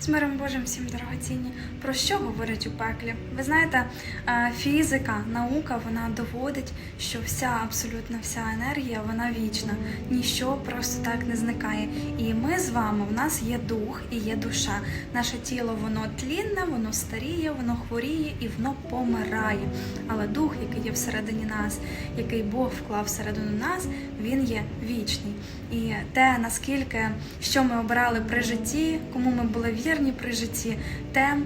З миром Божим всім дорогоцінні. Про що говорять у пеклі? Ви знаєте, е, фізика, наука вона доводить, що вся абсолютно вся енергія вона вічна, ніщо просто так не зникає. І ми з вами, в нас є дух і є душа. Наше тіло воно тлінне, воно старіє, воно хворіє і воно помирає. Але дух, який є всередині нас, який Бог вклав всередину нас, він є вічний. І те, наскільки що ми обирали при житті, кому ми були вірні при житті, те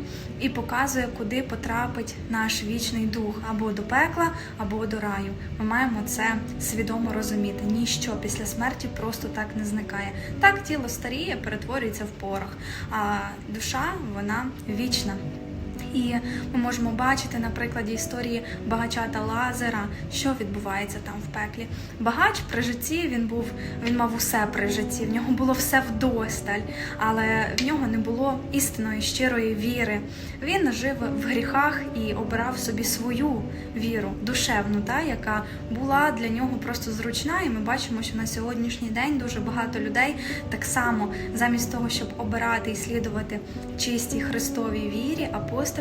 і показує, куди потрапить наш вічний дух або до пекла, або до раю. Ми маємо це свідомо розуміти. Ніщо після смерті просто так не зникає. Так тіло старіє, перетворюється в порох, а душа вона вічна. І ми можемо бачити на прикладі історії багача та Лазера, що відбувається там в пеклі. Багач при житті він був, він мав усе при житті, в нього було все вдосталь, але в нього не було істинної щирої віри. Він жив в гріхах і обирав собі свою віру, душевну, та яка була для нього просто зручна. І ми бачимо, що на сьогоднішній день дуже багато людей так само, замість того, щоб обирати і слідувати чистій Христовій вірі,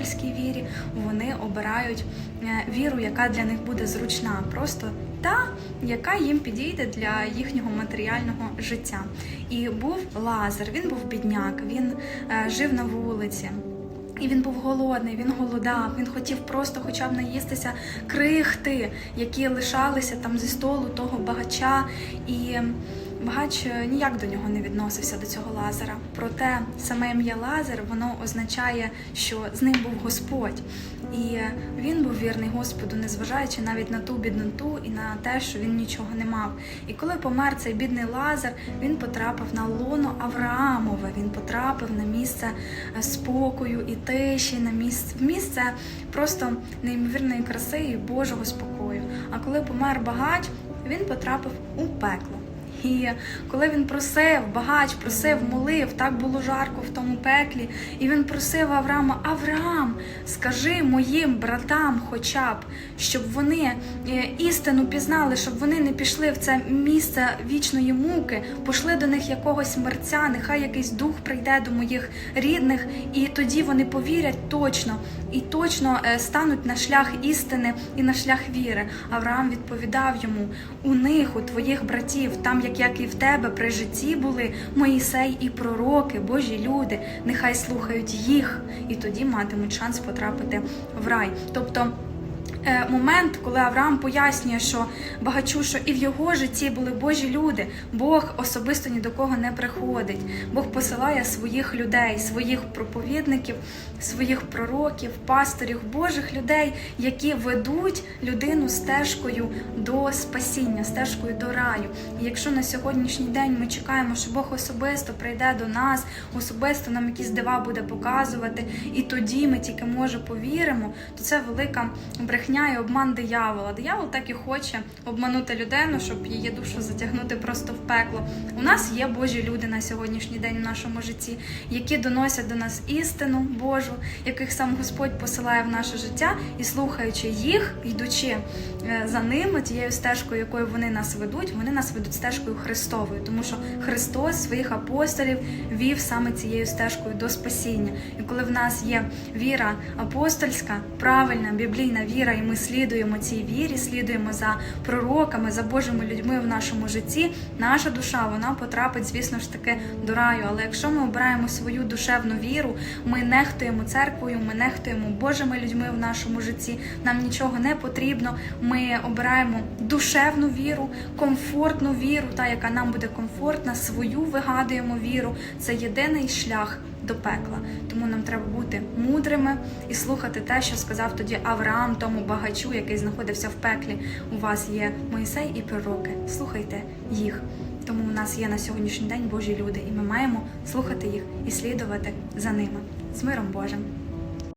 апостольській вірі, вони обирають е, віру, яка для них буде зручна, просто та, яка їм підійде для їхнього матеріального життя. І був Лазар, він був бідняк, він е, жив на вулиці. І він був голодний, він голодав, він хотів просто хоча б наїстися крихти, які лишалися там зі столу того багача. І багач ніяк до нього не відносився до цього лазера. Проте саме ім'я Лазар воно означає, що з ним був Господь. І він був вірний Господу, незважаючи навіть на ту бідноту і на те, що він нічого не мав. І коли помер цей бідний Лазар, він потрапив на лоно Авраамове. Він потрапив на місце е, спокою і тиші, на місце місце просто неймовірної краси і Божого спокою. А коли помер багач, він потрапив у пекло. І коли він просив, багач просив, молив, так було жарко в тому пеклі, і він просив Авраама: Авраам, скажи моїм братам, хоча б, щоб вони е, істину пізнали, щоб вони не пішли в це місце вічної муки, пошли до них якогось мерця, нехай якийсь дух прийде до моїх рідних, і тоді вони повірять точно і точно е, стануть на шлях істини і на шлях віри. Авраам відповідав йому: у них, у твоїх братів, там як як і в тебе при житті були Моїсей і пророки, Божі люди, нехай слухають їх, і тоді матимуть шанс потрапити в рай. Тобто. Е, Момент, коли Авраам пояснює, що багачу, що і в його житті були Божі люди, Бог особисто ні до кого не приходить. Бог посилає своїх людей, своїх проповідників, своїх пророків, пасторів, Божих людей, які ведуть людину стежкою до спасіння, стежкою до раю. І якщо на сьогоднішній день ми чекаємо, що Бог особисто прийде до нас, особисто нам якісь дива буде показувати, і тоді ми тільки може повіримо, то це велика брехня і обман диявола. Диявол так і хоче обманути людину, щоб її душу затягнути просто в пекло. У нас є Божі люди на сьогоднішній день в нашому житті, які доносять до нас істину Божу, яких сам Господь посилає в наше життя, і слухаючи їх, йдучи е, за ними, тією стежкою, якою вони нас ведуть, вони нас ведуть стежкою Христовою, тому що Христос своїх апостолів вів саме цією стежкою до спасіння. І коли в нас є віра апостольська, правильна біблійна віра, і ми слідуємо цій вірі, слідуємо за пророками, за Божими людьми в нашому житті, наша душа вона потрапить, звісно ж таки, до раю. Але якщо ми обираємо свою душевну віру, ми нехтуємо церквою, ми нехтуємо Божими людьми в нашому житті. Нам нічого не потрібно. Ми обираємо душевну віру, комфортну віру, та яка нам буде комфортна, свою вигадуємо віру. Це єдиний шлях до пекла. Тому нам треба бути мудрими і слухати те, що сказав тоді Авраам, тому багачу, який знаходився в пеклі. У вас є Моїсей і пророки. Слухайте їх. Тому у нас є на сьогоднішній день Божі люди, і ми маємо слухати їх і слідувати за ними з миром Божим.